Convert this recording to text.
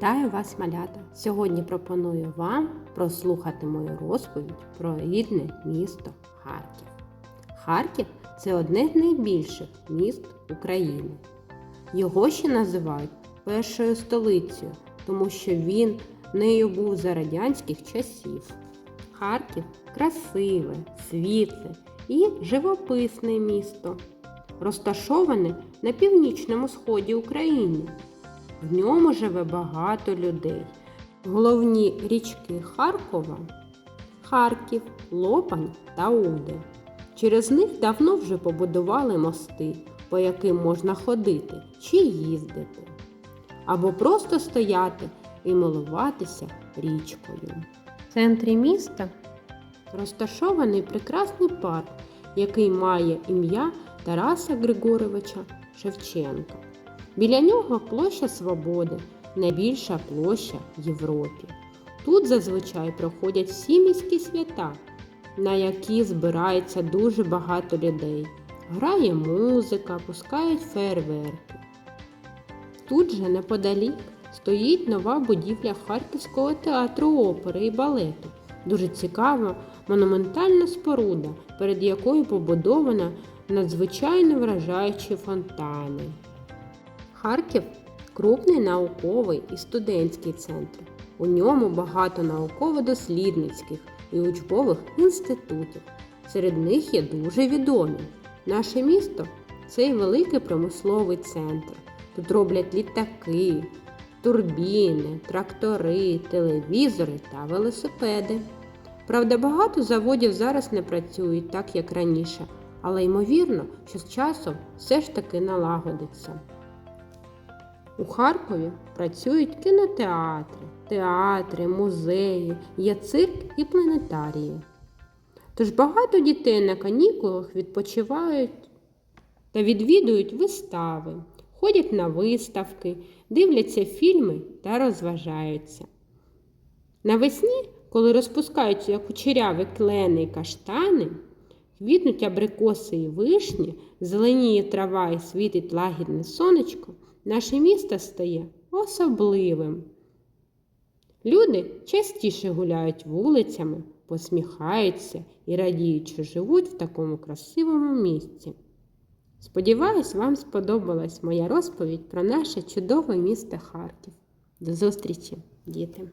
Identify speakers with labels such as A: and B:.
A: Вітаю вас, малята! Сьогодні пропоную вам прослухати мою розповідь про рідне місто Харків. Харків це одне з найбільших міст України. Його ще називають першою столицею, тому що він нею був за радянських часів. Харків красиве, світле і живописне місто, розташоване на північному сході України. В ньому живе багато людей. Головні річки Харкова Харків, Лопань та Уде. Через них давно вже побудували мости, по яким можна ходити чи їздити, або просто стояти і милуватися річкою. В центрі міста розташований прекрасний парк, який має ім'я Тараса Григоровича Шевченка. Біля нього площа Свободи, найбільша площа Європі. Тут зазвичай проходять всі міські свята, на які збирається дуже багато людей. Грає музика, пускають фейерверки. Тут же неподалік стоїть нова будівля Харківського театру опери і балету. Дуже цікава монументальна споруда, перед якою побудована надзвичайно вражаючі фонтани. Харків крупний науковий і студентський центр. У ньому багато науково-дослідницьких і учбових інститутів. Серед них є дуже відомі. Наше місто це й великий промисловий центр. Тут роблять літаки, турбіни, трактори, телевізори та велосипеди. Правда, багато заводів зараз не працюють так, як раніше, але ймовірно, що з часом все ж таки налагодиться. У Харкові працюють кінотеатри, театри, музеї, є цирк і планетарії. Тож багато дітей на канікулах відпочивають та відвідують вистави, ходять на виставки, дивляться фільми та розважаються. Навесні, коли розпускаються кучеряві клени і каштани, квітнуть абрикоси і вишні, зеленіє трава і світить лагідне сонечко, наше місто стає особливим. Люди частіше гуляють вулицями, посміхаються і радіють, що живуть в такому красивому місці. Сподіваюсь, вам сподобалась моя розповідь про наше чудове місто Харків. До зустрічі, діти!